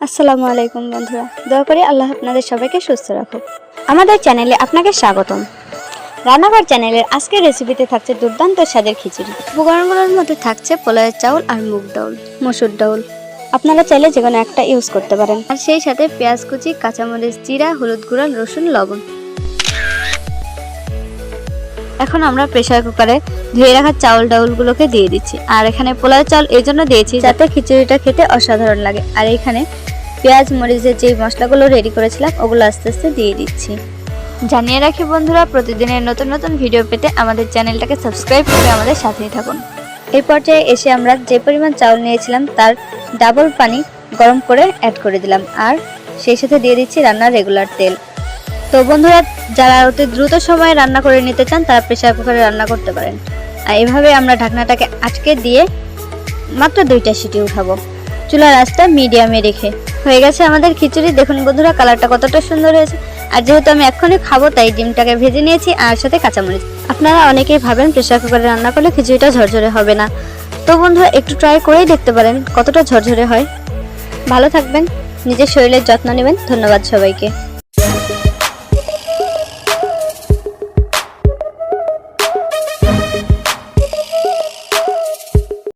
আসসালামু আলাইকুম বন্ধুরা। দয়া করে আল্লাহ আপনাদের সবাইকে সুস্থ রাখুক। আমাদের চ্যানেলে আপনাকে স্বাগতম। রান্নাঘর চ্যানেলের আজকের রেসিপিতে থাকছে দুর্দান্ত স্বাদের খিচুড়ি। উপকরণগুলোর মধ্যে থাকছে পোলাওয়ের চাউল আর মুগ ডাউল, মসুর ডাউল। আপনারা চাইলে যে কোনো একটা ইউজ করতে পারেন। আর সেই সাথে পেঁয়াজ কুচি, কাঁচামরিচ জিরা, হলুদ গুঁড়া, রসুন, লবণ। এখন আমরা প্রেসার কুকারে ধুয়ে রাখা চাউল ডাউলগুলোকে দিয়ে দিচ্ছি। আর এখানে পোলাও চাউল এই জন্য দিয়েছি যাতে খিচুড়িটা খেতে অসাধারণ লাগে। আর এখানে পেঁয়াজ মরিচের যে মশলাগুলো রেডি করেছিলাম ওগুলো আস্তে আস্তে দিয়ে দিচ্ছি। জানিয়ে রাখি বন্ধুরা প্রতিদিনের নতুন নতুন ভিডিও পেতে আমাদের চ্যানেলটাকে সাবস্ক্রাইব করে আমাদের সাথেই থাকুন। এই পর্যায়ে এসে আমরা যে পরিমাণ চাউল নিয়েছিলাম তার ডাবল পানি গরম করে অ্যাড করে দিলাম। আর সেই সাথে দিয়ে দিচ্ছি রান্নার রেগুলার তেল। তো বন্ধুরা যারা অতি দ্রুত সময়ে রান্না করে নিতে চান তারা প্রেশার কুকারে রান্না করতে পারেন। আর এভাবে আমরা ঢাকনাটাকে আটকে দিয়ে মাত্র দুইটা সিটি উঠাবো। চুলার আঁচটা মিডিয়ামে রেখে হয়ে গেছে আমাদের খিচুড়ি। দেখুন বন্ধুরা, কালারটা কতটা সুন্দর হয়েছে। আর যেহেতু আমি এক্ষুনি খাব, তাই ডিমটাকে ভেজে নিয়েছি আর সাথে কাঁচামরিচ। আপনারা অনেকেই ভাবেন প্রেশার কুকারে রান্না করলে খিচুড়িটা ঝরঝরে হবে না। তো বন্ধুরা, একটু ট্রাই করেই দেখতে পারেন কতটা ঝরঝরে হয়। ভালো থাকবেন, নিজের শরীরের যত্ন নেবেন। ধন্যবাদ সবাইকে।